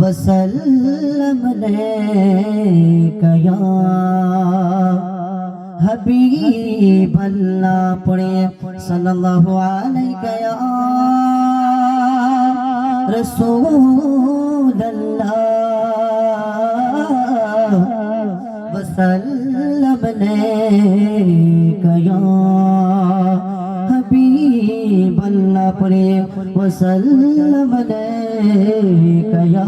وسلم نے کیا حبیب اللہ پڑے صلی اللہ علیہ گیا رسول اللہ۔ وسلم نے کیا حبیب اللہ پڑے وسلم نے یا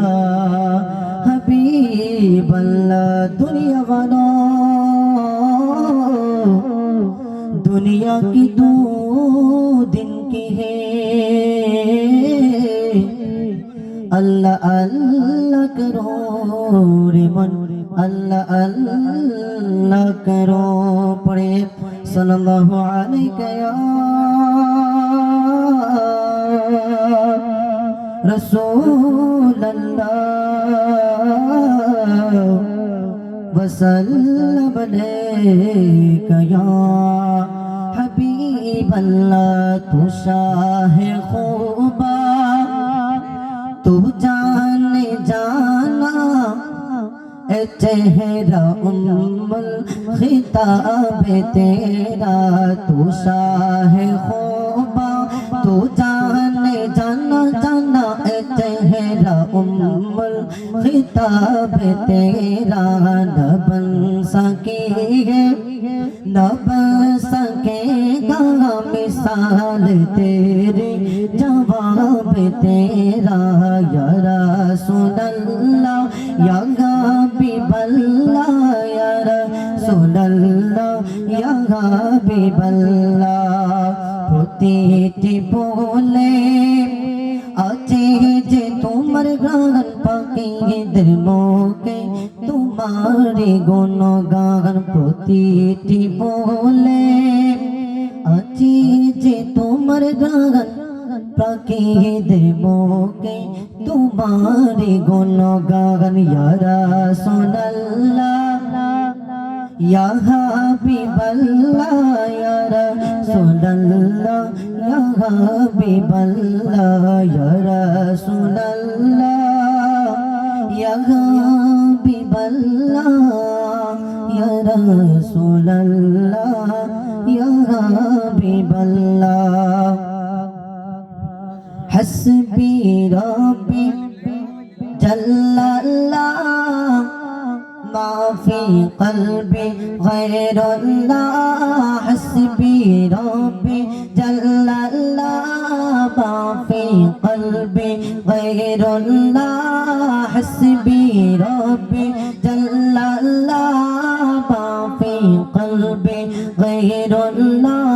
حبیب اللہ، دنیا والا، دنیا کی دو دن کی ہے۔ اللہ اللہ کرو رے اللہ اللہ کرو پڑے صلی اللہ علیہ وسلم رسول اللہ وسلم نے کیا حبیب اللہ، تو شاہ خوبا تو جان جانا، اے چہرہ ام الخطاب تیرا، تو شاہ خوبا تاب تیرا نہ بن سکے نہ بن سکے گا مثال تیری۔ جواب تیرا یا رسول اللہ، یا غابب اللہ، یا رسول اللہ، یا غابب اللہ۔ ہوتی تھی بولے آجے جے تمر گران پاکیں گے۔ মুখে তোমার গুণগান প্রতিটি বলে। আছি যে তোমার গান তাকে দেবকে তোমার গুণগান ইয়ারা সোনাল্লা ইয়াহা বিবল্লা, ইয়ারা সোনাল্লা ইয়াহা বিবল্লা, ইয়ারা সোনাল্লা حبیب اللہ یا رسول اللہ یا حبیب اللہ حسبی ربی جل اللہ ما فی قلبی غیر اللہ আল্লাহ হাসবি রব্বি জাল্লাল্লাহ বাফি কলবে গায়রুল্লাহ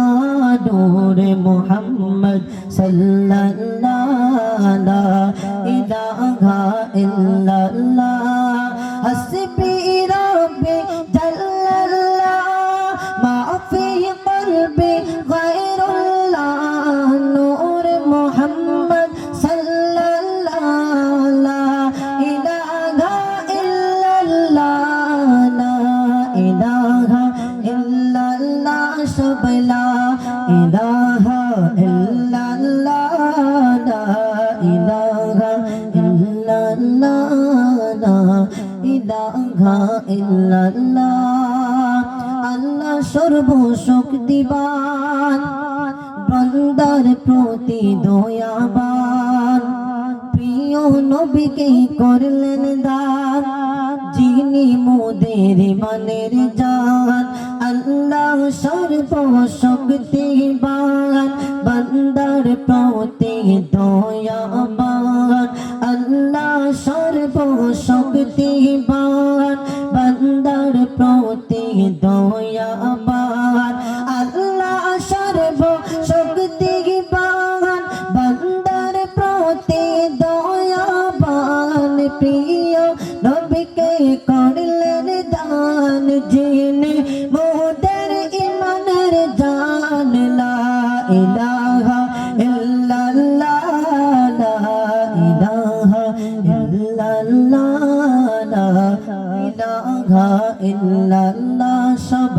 নূর মুহাম্মদ সাল্লাল্লাহ লা ইলাহা ইল্লাল্লাহ ইল্লাল্লাহ, আল্লাহ সর্বশক্তিবান বন্দার প্রতি দয়াবান। প্রিয় নবীকে করলেন দান, যিনি মোদের মানের জান। আল্লাহ সর্বশক্তিবান বন্দার প্রতি দয়াবান। আল্লাহ সর্বশক্তিবান দয়াবান আল্লাহ সর্ব শক্তিবান বান্দার প্রতি দয়াবান প্রিয় নবীকে করলেন দান। জেনে মোদের ইমানের জান। লা ইলাহা ইল্লাল্লাহ। লা ইলাহা ইল্লাল্লাহ। লা ইলাহা ইল্লাল্লাহ।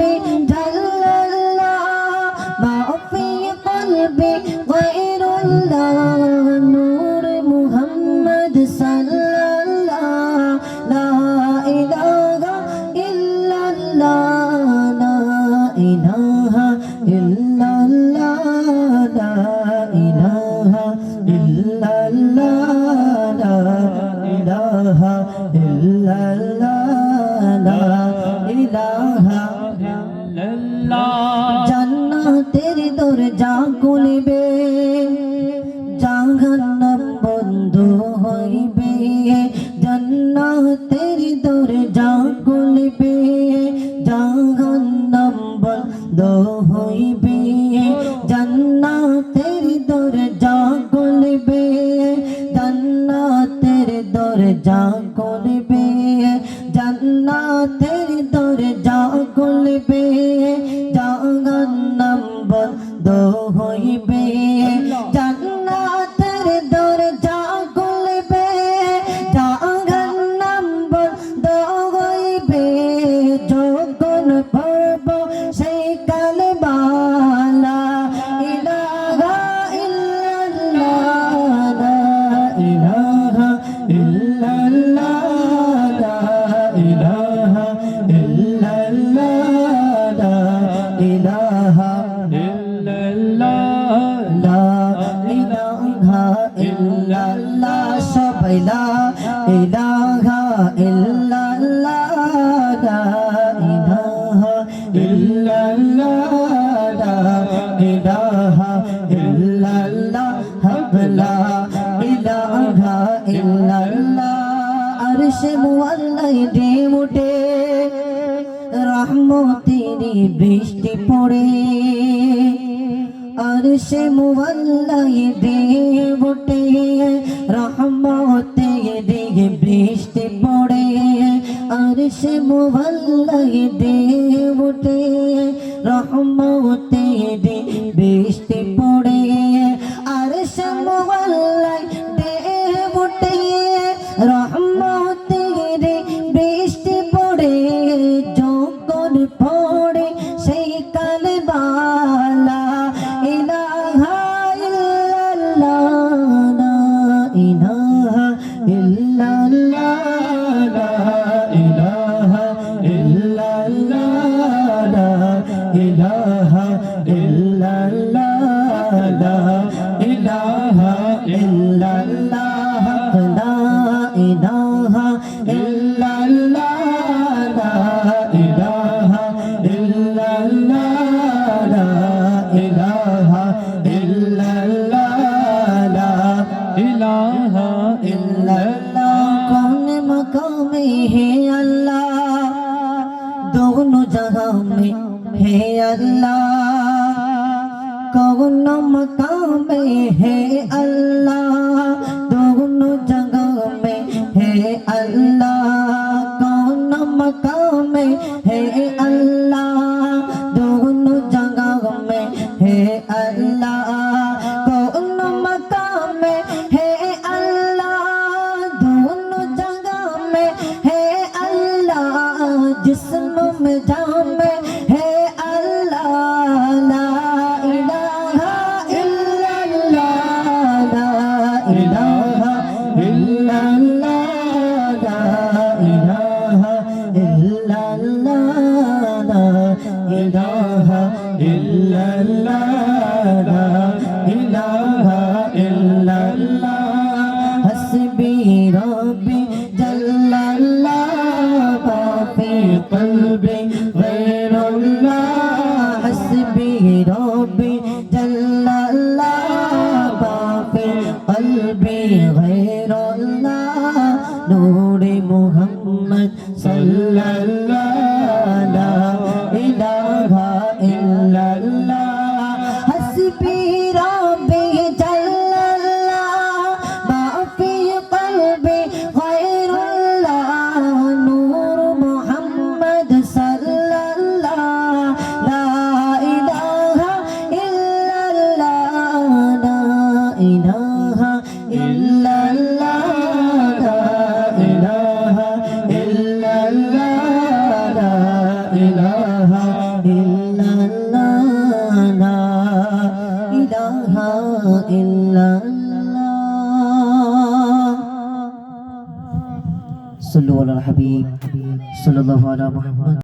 me. জাগুলি বিয়ে, জাহান্নাম বন্ধ হইবে। জান্নাতের দর জাগুলি বিয়ে, জান্নাতের দর জাগুলি বিয়ে, জান্নাতের দর জাগুলি বিয়ে, জাহান্নাম বন্ধ হইবে। বৃষ্টি পড়ে, আর সে মোবাল্লাই দিয়ে বটে। রহমতে দিয়ে বৃষ্টি পড়ে, আর সে মোবাল্লাই দিয়ে বটে। রহমতে দিয়ে বৃষ্টি পড়ে मकाम है अल्लाह दोनों जगह में है अल्लाह